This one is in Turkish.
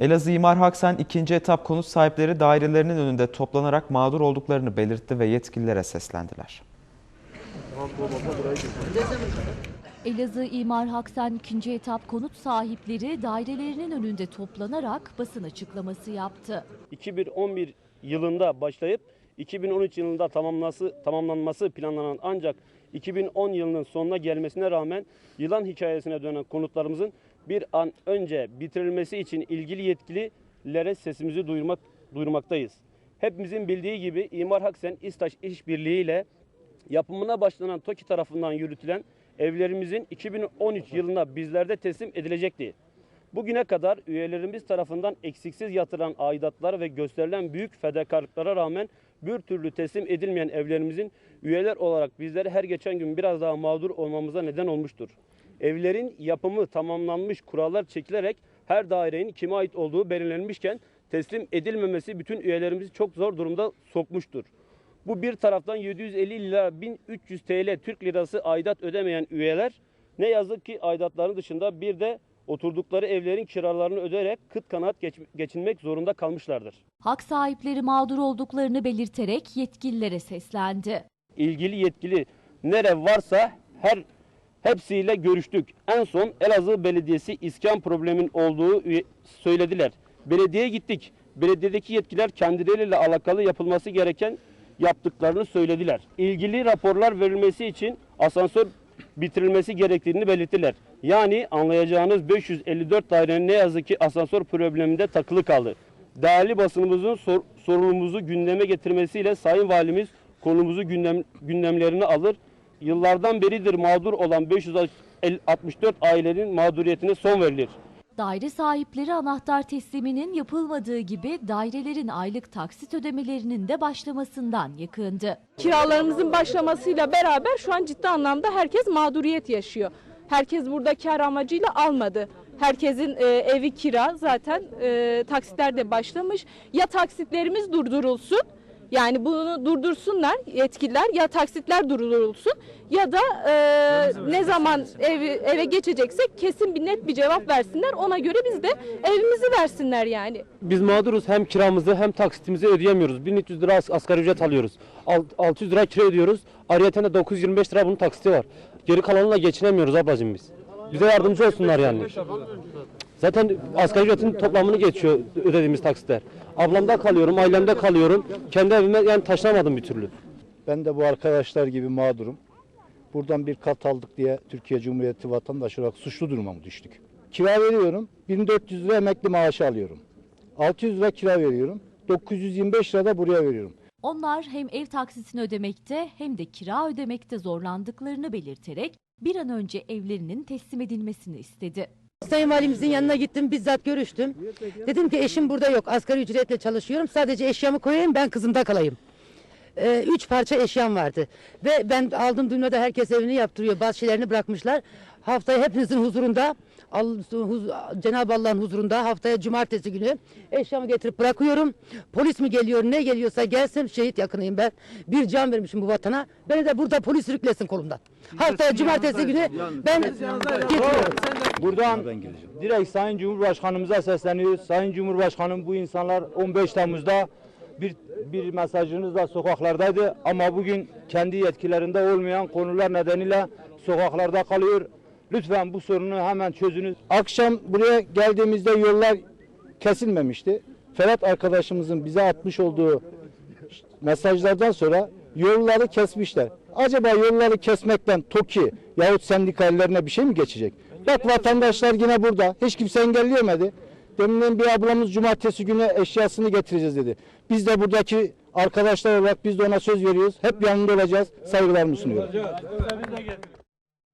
Elazığ İmar Haksen ikinci etap konut sahipleri dairelerinin önünde toplanarak mağdur olduklarını belirtti ve yetkililere seslendiler. Elazığ İmar Haksen ikinci etap konut sahipleri dairelerinin önünde toplanarak basın açıklaması yaptı. 2011 yılında başlayıp 2013 yılında tamamlaması, tamamlanması planlanan ancak 2010 yılının sonuna gelmesine rağmen yılan hikayesine dönen konutlarımızın bir an önce bitirilmesi için ilgili yetkililere sesimizi duyurmak, duyurmaktayız. Hepimizin bildiği gibi İmar Haksen İstaş İşbirliği ile yapımına başlanan TOKİ tarafından yürütülen evlerimizin 2013 yılında bizlerde teslim edilecekti. Bugüne kadar üyelerimiz tarafından eksiksiz yatırılan aidatlar ve gösterilen büyük fedakarlıklara rağmen bir türlü teslim edilmeyen evlerimizin üyeler olarak bizleri her geçen gün biraz daha mağdur olmamıza neden olmuştur. Evlerin yapımı tamamlanmış kurallar çekilerek her dairenin kime ait olduğu belirlenmişken teslim edilmemesi bütün üyelerimizi çok zor durumda sokmuştur. Bu bir taraftan 750 lira 1300 TL Türk lirası aidat ödemeyen üyeler ne yazık ki aidatların dışında bir de oturdukları evlerin kiralarını öderek kıt kanaat geç- geçinmek zorunda kalmışlardır. Hak sahipleri mağdur olduklarını belirterek yetkililere seslendi. ilgili yetkili nere varsa her hepsiyle görüştük. En son Elazığ Belediyesi iskan problemin olduğu söylediler. Belediyeye gittik. Belediyedeki yetkililer kendileriyle alakalı yapılması gereken yaptıklarını söylediler. İlgili raporlar verilmesi için asansör bitirilmesi gerektiğini belirttiler. Yani anlayacağınız 554 dairenin ne yazık ki asansör probleminde takılı kaldı. Değerli basınımızın sor, sorunumuzu gündeme getirmesiyle Sayın Valimiz konumuzu gündem, gündemlerine alır. Yıllardan beridir mağdur olan 564 ailenin mağduriyetine son verilir. Daire sahipleri anahtar tesliminin yapılmadığı gibi dairelerin aylık taksit ödemelerinin de başlamasından yakındı. kiralarımızın başlamasıyla beraber şu an ciddi anlamda herkes mağduriyet yaşıyor. Herkes burada kar amacıyla almadı. Herkesin e, evi kira zaten e, taksitler de başlamış. Ya taksitlerimiz durdurulsun yani bunu durdursunlar yetkililer ya taksitler durdurulsun ya da e, ne zaman evi, eve geçeceksek kesin bir net bir cevap versinler. Ona göre biz de evimizi versinler yani. Biz mağduruz hem kiramızı hem taksitimizi ödeyemiyoruz. 1300 lira as- asgari ücret alıyoruz. Alt- 600 lira kira ödüyoruz. Ayrıca de 925 lira bunun taksiti var. Geri kalanıyla geçinemiyoruz ablacığım biz. Bize yardımcı olsunlar yani. Zaten asgari ücretin toplamını geçiyor ödediğimiz taksitler. Ablamda kalıyorum, ailemde kalıyorum. Kendi evime yani taşınamadım bir türlü. Ben de bu arkadaşlar gibi mağdurum. Buradan bir kat aldık diye Türkiye Cumhuriyeti vatandaşı olarak suçlu duruma mı düştük? Kira veriyorum. 1400 lira emekli maaşı alıyorum. 600 lira kira veriyorum. 925 lira da buraya veriyorum. Onlar hem ev taksitini ödemekte hem de kira ödemekte zorlandıklarını belirterek bir an önce evlerinin teslim edilmesini istedi. Sayın Valimizin yanına gittim, bizzat görüştüm. Dedim ki eşim burada yok, asgari ücretle çalışıyorum. Sadece eşyamı koyayım, ben kızımda kalayım. Ee, üç parça eşyam vardı. Ve ben aldım dünyada herkes evini yaptırıyor, bazı şeylerini bırakmışlar. Haftaya hepinizin huzurunda, Cenab-ı Allah'ın huzurunda haftaya cumartesi günü eşyamı getirip bırakıyorum. Polis mi geliyor, ne geliyorsa gelsin, şehit yakınıyım ben. Bir can vermişim bu vatana. Beni de burada polis sürüklesin kolumdan. Haftaya cumartesi günü ben getiriyorum. Buradan direkt Sayın Cumhurbaşkanımıza sesleniyoruz. Sayın Cumhurbaşkanım bu insanlar 15 Temmuz'da bir bir mesajınızla sokaklardaydı ama bugün kendi yetkilerinde olmayan konular nedeniyle sokaklarda kalıyor. Lütfen bu sorunu hemen çözünüz. Akşam buraya geldiğimizde yollar kesilmemişti. Ferhat arkadaşımızın bize atmış olduğu mesajlardan sonra yolları kesmişler. Acaba yolları kesmekten TOKİ yahut sendikalilerine bir şey mi geçecek? Bak vatandaşlar yine burada. Hiç kimse engelleyemedi. Deminden bir ablamız cumartesi günü eşyasını getireceğiz dedi. Biz de buradaki arkadaşlar olarak biz de ona söz veriyoruz. Hep yanında olacağız. Saygılarımı sunuyorum.